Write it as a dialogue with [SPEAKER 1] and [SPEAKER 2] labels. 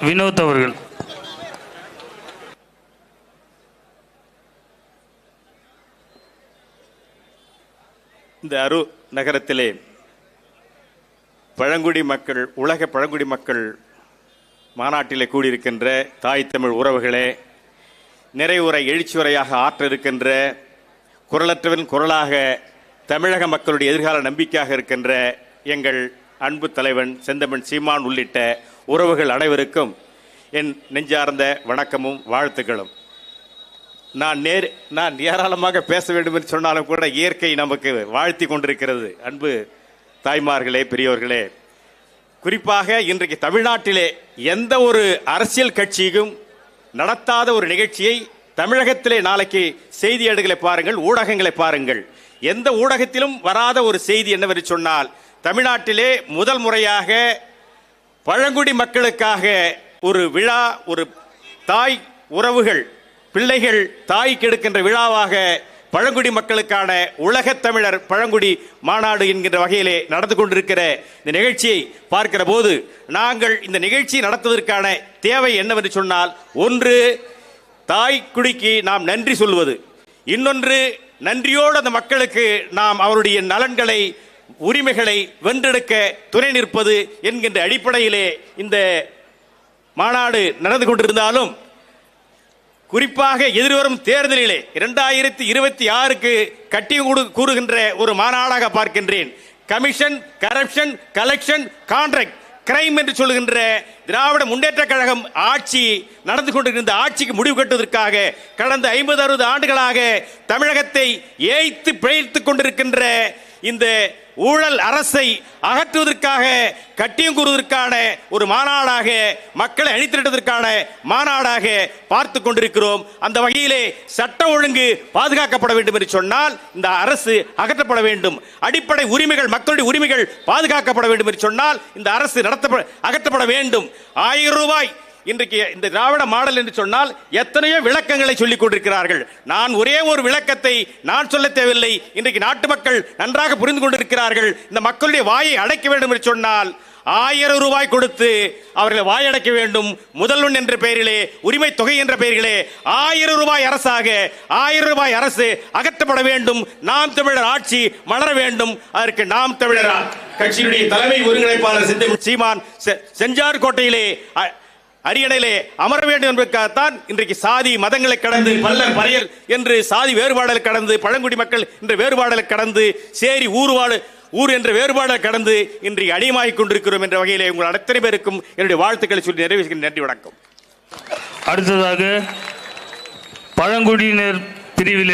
[SPEAKER 1] வினோத் அவர்கள்.
[SPEAKER 2] இந்த அரு நகரத்திலே பழங்குடி மக்கள் உலக பழங்குடி மக்கள் மாநாட்டிலே கூடியிருக்கின்ற தாய் தமிழ் உறவுகளே நிறைவுரை எழுச்சியுரையாக ஆற்ற இருக்கின்ற குரலற்றவன் குரலாக தமிழக மக்களுடைய எதிர்கால நம்பிக்கையாக இருக்கின்ற எங்கள் அன்பு தலைவன் செந்தமன் சீமான் உள்ளிட்ட உறவுகள் அனைவருக்கும் என் நெஞ்சார்ந்த வணக்கமும் வாழ்த்துக்களும். நான் நேர் நான் ஏராளமாக பேச வேண்டும் என்று சொன்னாலும் கூட இயற்கை நமக்கு வாழ்த்தி கொண்டிருக்கிறது. அன்பு தாய்மார்களே பெரியோர்களே குறிப்பாக இன்றைக்கு தமிழ்நாட்டிலே எந்த ஒரு அரசியல் கட்சியும் நடத்தாத ஒரு நிகழ்ச்சியை தமிழகத்திலே நாளைக்கு செய்தியேடுகளை பாருங்கள் ஊடகங்களை பாருங்கள். எந்த ஊடகத்திலும் வராத ஒரு செய்தி என்னவென்று சொன்னால் தமிழ்நாட்டிலே முதல் முறையாக பழங்குடி மக்களுக்காக ஒரு விழா ஒரு தாய் உறவுகள் பிள்ளைகள் தாய்க்கு எடுக்கின்ற விழாவாக பழங்குடி மக்களுக்கான உலகத் தமிழர் பழங்குடி மாநாடு என்கின்ற வகையிலே நடந்து கொண்டிருக்கிற இந்த நிகழ்ச்சியை பார்க்கிற போது நாங்கள் இந்த நிகழ்ச்சி நடத்துவதற்கான தேவை என்னவென்று சொன்னால் ஒன்று தாய்க்குடிக்கு நாம் நன்றி சொல்வது. இன்னொன்று நன்றியோடு அந்த மக்களுக்கு நாம் அவருடைய நலன்களை உரிமைகளை வென்றெடுக்க துணை நிற்பது என்கின்ற அடிப்படையிலே இந்த மாநாடு நடந்து கொண்டிருந்தாலும் குறிப்பாக எதிர்வரும் தேர்தலிலே இரண்டாயிரத்தி இருபத்தி ஆறுக்கு கட்டி கூறுகின்ற ஒரு மாநாடாக பார்க்கின்றேன். Commission corruption collection contract crime என்று சொல்லுகின்ற திராவிட முன்னேற்ற கழகம் ஆட்சி நடந்து கொண்டிருந்த ஆட்சிக்கு முடிவு கட்டுவதற்காக கடந்த ஐம்பது அறுபது ஆண்டுகளாக தமிழகத்தை ஏய்த்து பிழைத்துக் கொண்டிருக்கின்ற இந்த ஊழல் அரசை அகற்றுவதற்காக கட்டியம் கூறுவதற்கான ஒரு மாநாடாக மக்களை அணித்திரட்டுவதற்கான மாநாடாக பார்த்து கொண்டிருக்கிறோம். அந்த வகையிலே சட்ட ஒழுங்கு பாதுகாக்கப்பட வேண்டும் என்று சொன்னால் இந்த அரசு அகற்றப்பட வேண்டும். அடிப்படை உரிமைகள் மக்களுடைய உரிமைகள் பாதுகாக்கப்பட வேண்டும் என்று சொன்னால் இந்த அரசு நடத்தப்பட அகற்றப்பட வேண்டும். ஆயிரம் ரூபாய் இன்றைக்கு இந்த திராவிட மாடல் என்று சொன்னால் எத்தனையோ விளக்கங்களை சொல்லிக் கொண்டிருக்கிறார்கள். நான் ஒரே ஒரு விளக்கத்தை நான் சொல்ல தேவையில்லை. இன்றைக்கு நாட்டு மக்கள் நன்றாக புரிந்து கொண்டிருக்கிறார்கள். இந்த மக்களுடைய வாயை அடைக்க வேண்டும் என்று சொன்னால் ஆயிரம் ரூபாய் கொடுத்து அவர்களை வாயடைக்க வேண்டும். முதல்வன் என்ற பெயரிலே உரிமை தொகை என்ற பெயரிலே ஆயிரம் ரூபாய் அரசாக ஆயிரம் ரூபாய் அரசு அகற்றப்பட வேண்டும். நாம் தமிழர் ஆட்சி மலர வேண்டும். அதற்கு நாம் தமிழர். கட்சியினுடைய தலைமை ஒருங்கிணைப்பாளர் சீமான் செ- செஞ்சார் கோட்டையிலே அரியணையிலே அமர வேண்டும் என்பதற்காகத்தான் இன்றைக்கு சாதி மதங்களை கடந்து பல்லர் பறையல் என்று சாதி வேறுபாடலை கடந்து பழங்குடி மக்கள் என்ற வேறுபாடலை கடந்து சேரி ஊர்வாடு ஊர் என்ற வேறுபாடை கடந்து இன்றைக்கு அடியமாகிக் கொண்டிருக்கிறோம் என்ற வகையிலே உங்கள் அத்தனை பேருக்கும் என்னுடைய வாழ்த்துக்களை சொல்லி நிறைவேற்றுகிறேன். நன்றி வணக்கம்.
[SPEAKER 1] அடுத்ததாக பழங்குடியினர் பிரிவிலே